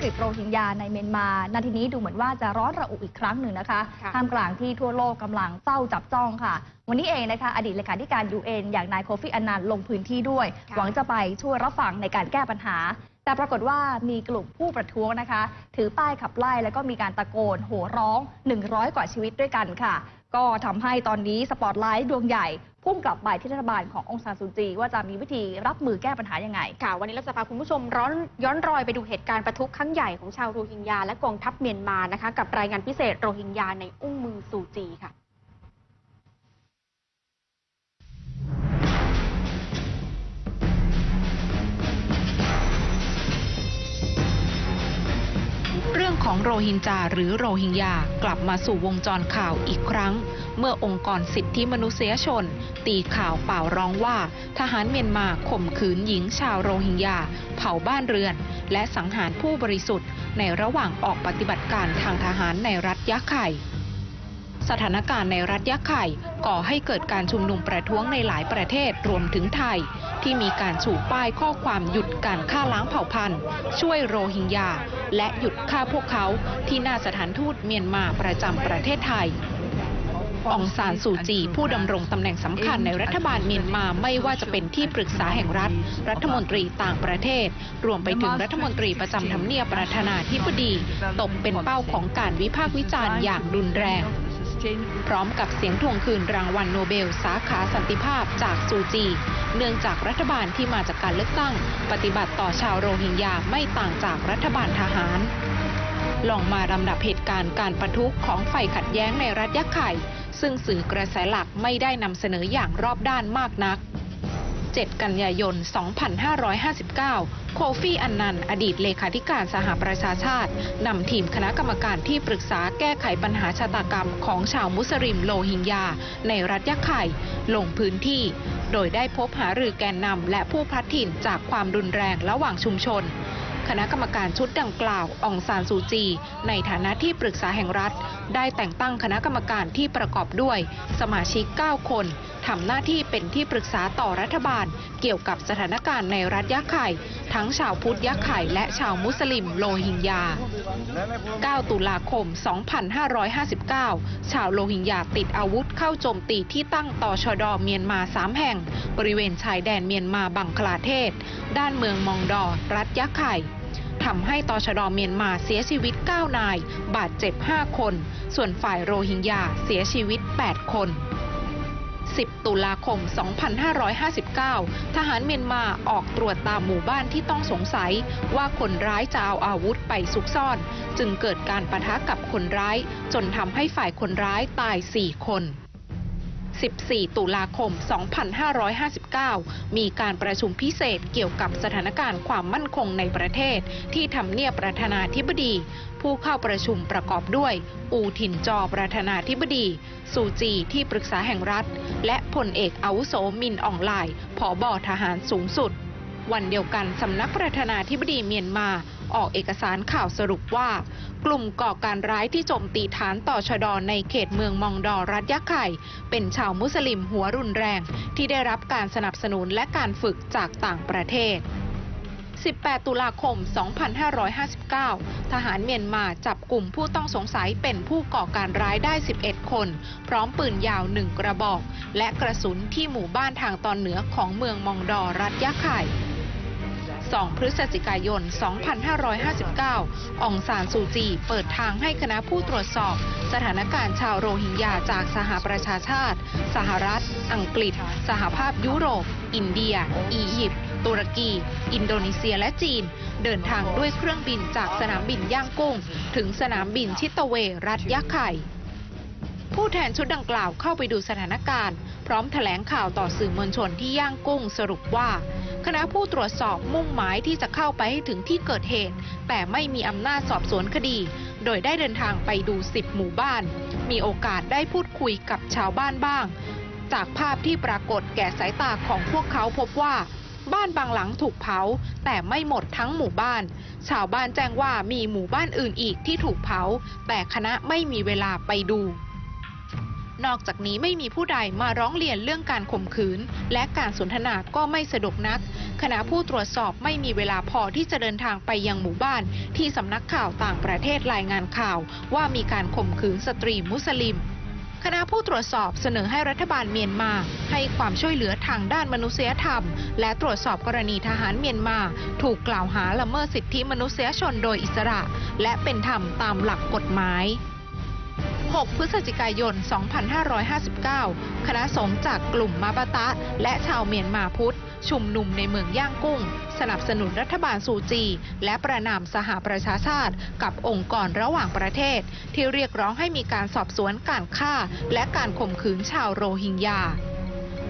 กฤตโรฮิงญาในเมียนมา นาทีนี้ดูเหมือนว่าจะร้อนระอุอีกครั้งหนึ่งนะคะค่ะท่ามกลางที่ทั่วโลกกำลังเฝ้าจับจ้องค่ะ วันนี้เองนะคะ อดีตเลขาธิการ UN อย่างนายโคฟิอันนันต์ลงพื้นที่ด้วยค่ะหวังจะไปช่วยรับฟังในการแก้ปัญหา แต่ปรากฏว่ามีกลุ่มผู้ประท้วงนะคะ ถือป้ายขับไล่แล้วก็มีการตะโกนโห่ร้อง 100 กว่าชีวิตด้วยกันค่ะ ก็ทำให้ตอนนี้สปอตไลท์ดวงใหญ่ พุ่งกลับไปที่รัฐบาลขององซานซูจี ว่าจะมีวิธีรับมือแก้ปัญหายังไง ค่ะ วันนี้เราจะพาคุณผู้ชมร้อนย้อนรอยไปดูเหตุการณ์ประทุครั้งใหญ่ของชาวโรฮิงญาและกองทัพเมียนมานะคะ กับรายงานพิเศษโรฮิงญาในอุ้งมือซูจีค่ะ ของโรฮิงจาหรือโรฮิงญากลับมาสู่วงจรข่าวอีกครั้ง เมื่อองค์กรสิทธิมนุษยชน ตีข่าวเปล่าร้องว่า ทหารเมียนมาข่มขืนหญิงชาวโรฮิงญา เผาบ้านเรือน และสังหารผู้บริสุทธิ์ ในระหว่างออกปฏิบัติการทางทหารในรัฐยะไข่ สถานการณ์ในรัฐยะไข่ก่อให้เกิดการชุมนุมประท้วงในหลายประเทศรวมถึงไทย ที่มีการฉูป้ายข้อความหยุดการฆ่าล้างเผ่าพันธุ์ ช่วยโรฮิงญา และหยุดฆ่าพวกเขาที่หน้าสถานทูตเมียนมาประจำประเทศไทยองซานสูจี ผู้ดำรงตำแหน่งสำคัญในรัฐบาลเมียนมาไม่ว่าจะเป็นที่ปรึกษาแห่งรัฐ รัฐมนตรีต่างประเทศ รวมไปถึงรัฐมนตรีประจำทำเนียบประธานาธิบดี ตกเป็นเป้าของการวิพากษ์วิจารณ์อย่างรุนแรง พร้อมกับเสียงทวงคืนรางวัลโนเบล สาขาสันติภาพจากซูจี เนื่องจากรัฐบาลที่มาจากการเลือกตั้ง ปฏิบัติต่อชาวโรฮิงญาไม่ต่างจากรัฐบาลทหารลองมาลำดับเหตุการณ์การประทุของไฟขัดแย้งในรัฐยะไข่ ซึ่งสื่อกระแสหลักไม่ได้นำเสนออย่างรอบด้านมากนัก 7 กันยายน 2559 โคฟี่อันนันอดีตเลขาธิการสหประชาชาติ นำทีมคณะกรรมการที่ปรึกษาแก้ไขปัญหาชาตากรรมของชาวมุสลิมโลหิงญา ในรัฐยะไข่ ลงพื้นที่ โดยได้พบหารือแกนนำและผู้พลัดถิ่นจากความรุนแรงระหว่างชุมชน คณะกรรมการชุดดังกล่าวองซานซูจี ในฐานะที่ปรึกษาแห่งรัฐ ได้แต่งตั้งคณะกรรมการที่ประกอบด้วย สมาชิก 9 คนทำหน้าที่เป็นที่ปรึกษาต่อรัฐบาล เกี่ยวกับสถานการณ์ในรัฐยะไข่ ทั้งชาวพุทธยะไข่และชาวมุสลิมโลฮิงญา 9 ตุลาคม 2559 ชาวโลฮิงญาติดอาวุธเข้าโจมตีที่ตั้งต่อชดอเมียนมา 3 แห่ง บริเวณชายแดนเมียนมาบังคลาเทศ ด้านเมืองมองดอ รัฐยะไข่ ทำให้ตชดเมียนมาเสียชีวิต 9 นาย บาดเจ็บ 5 คน ส่วนฝ่ายโรฮิงญาเสียชีวิต 8 คน 10 ตุลาคม 2559 ทหารเมียนมาออกตรวจตามหมู่บ้านที่ต้องสงสัย ว่าคนร้ายจะเอาอาวุธไปซุกซ่อน จึงเกิดการปะทะกับคนร้าย จนทำให้ฝ่ายคนร้ายตาย 4 คน 14 ตุลาคม 2559 มีการประชุมพิเศษเกี่ยวกับสถานการณ์ความมั่นคงในประเทศ ที่ทำเนียบประธานาธิบดี ผู้เข้าประชุมประกอบด้วย อูถินจอประธานาธิบดี ซูจีที่ปรึกษาแห่งรัฐ และพลเอกอาวุโสมินอองไลผอบอทหารสูงสุด วันเดียวกันสำนักประธานาธิบดีเมียนมา ออกเอกสารข่าวสรุปว่า กลุ่มก่อการร้ายที่โจมตีฐานต่อชดอในเขตเมืองมองดอรัฐยะไข่ เป็นชาวมุสลิมหัวรุนแรง ที่ได้รับการสนับสนุนและการฝึกจากต่างประเทศ 18 ตุลาคม 2559 ทหารเมียนมาจับกลุ่มผู้ต้องสงสัยเป็นผู้ก่อการร้ายได้ 11 คน พร้อมปืนยาวหนึ่งกระบอก และกระสุนที่หมู่บ้านทางตอนเหนือของเมืองมองดอรัฐยะไข่ 2 พฤศจิกายน 2559 องซานซูจี เปิดทางให้คณะผู้ตรวจสอบ สถานการณ์ชาวโรฮิงญาจากสหประชาชาติ สหรัฐ อังกฤษ สหภาพยุโรป อินเดีย อียิปต์ ตุรกี อินโดนีเซียและจีน เดินทางด้วยเครื่องบินจากสนามบินย่างกุ้ง ถึงสนามบินชิตเว รัฐยะไข่ผู้แทนชุดดังกล่าวเข้าไปดูสถานการณ์ พร้อมแถลงข่าวต่อสื่อมวลชนที่ย่างกุ้งสรุปว่า คณะผู้ตรวจสอบมุ่งหมายที่จะเข้าไปให้ถึงที่เกิดเหตุ แต่ไม่มีอำนาจสอบสวนคดี โดยได้เดินทางไปดู 10 หมู่บ้าน มีโอกาสได้พูดคุยกับชาวบ้านบ้าง จากภาพที่ปรากฏแก่สายตาของพวกเขาพบว่า บ้านบางหลังถูกเผา แต่ไม่หมดทั้งหมู่บ้าน ชาวบ้านแจ้งว่ามีหมู่บ้านอื่นอีกที่ถูกเผา แต่คณะไม่มีเวลาไปดู นอกจากนี้ไม่มีผู้ใดมาร้องเรียนเรื่องการข่มขืน และการสนทนาก็ไม่สะดวกนักขณะผู้ตรวจสอบไม่มีเวลาพอที่จะเดินทางไปยังหมู่บ้าน ที่สำนักข่าวต่างประเทศรายงานข่าว ว่ามีการข่มขืนสตรีมุสลิมคณะผู้ตรวจสอบเสนอให้รัฐบาลเมียนมา ให้ความช่วยเหลือทางด้านมนุษยธรรม และตรวจสอบกรณีทหารเมียนมา ถูกกล่าวหาละเมิดสิทธิมนุษยชนโดยอิสระ และเป็นธรรมตามหลักกฎหมาย 6 พฤศจิกายน 2559 คณะสงฆ์จากกลุ่มมาบาตะ และชาวเมียนมาพุทธ ชุมนุมในเมืองย่างกุ้ง สนับสนุนรัฐบาลซูจี และประนามสหประชาชาติ กับองค์กรระหว่างประเทศ ที่เรียกร้องให้มีการสอบสวนการฆ่า และการข่มขืนชาวโรฮิงญา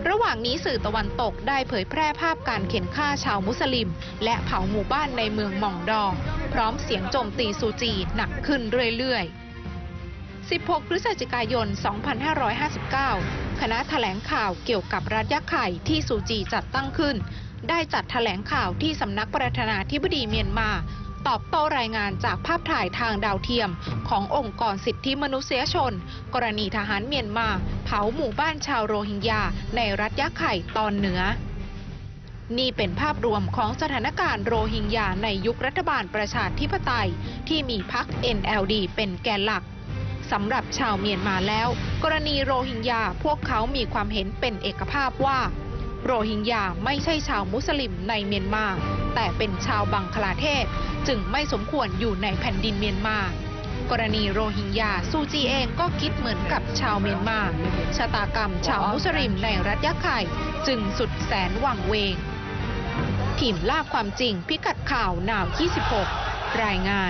ระหว่างนี้สื่อตะวันตกได้เผยแพร่ภาพการเข็นฆ่าชาวมุสลิม และเผาหมู่บ้านในเมืองหม่องดอง พร้อมเสียงโจมตีซูจีหนักขึ้นเรื่อยๆ 16 พฤศจิกายน 2559 คณะแถลงข่าวเกี่ยวกับรัฐยักษ์ไข่ที่ซูจีจัดตั้งขึ้น ได้จัดแถลงข่าวที่สำนักประธานาธิบดีเมียนมา ตอบโต้รายงานจากภาพถ่ายทางดาวเทียม ขององค์กรสิทธิมนุษยชน กรณีทหารเมียนมา เผาหมู่บ้านชาวโรฮิงญาในรัฐยะไข่ตอนเหนือนี่เป็นภาพรวมของสถานการณ์โรฮิงญาในยุครัฐบาลประชาธิปไตย ที่มีพรรค NLD เป็นแกนหลัก สำหรับชาวเมียนมาแล้ว กรณีโรฮิงญาพวกเขามีความเห็นเป็นเอกภาพว่า โรฮิงญาไม่ใช่ชาวมุสลิมในเมียนมา แต่เป็นชาวบังคลาเทศ จึงไม่สมควรอยู่ในแผ่นดินเมียนมากรณีโรฮิงญาซูจีเองก็คิดเหมือนกับชาวเมียนมา ชะตากรรมชาวมุสลิมในรัฐยะไข่จึงสุดแสนหวังเวง ทีมล่าความจริงพิกัดข่าวนาว 26 รายงาน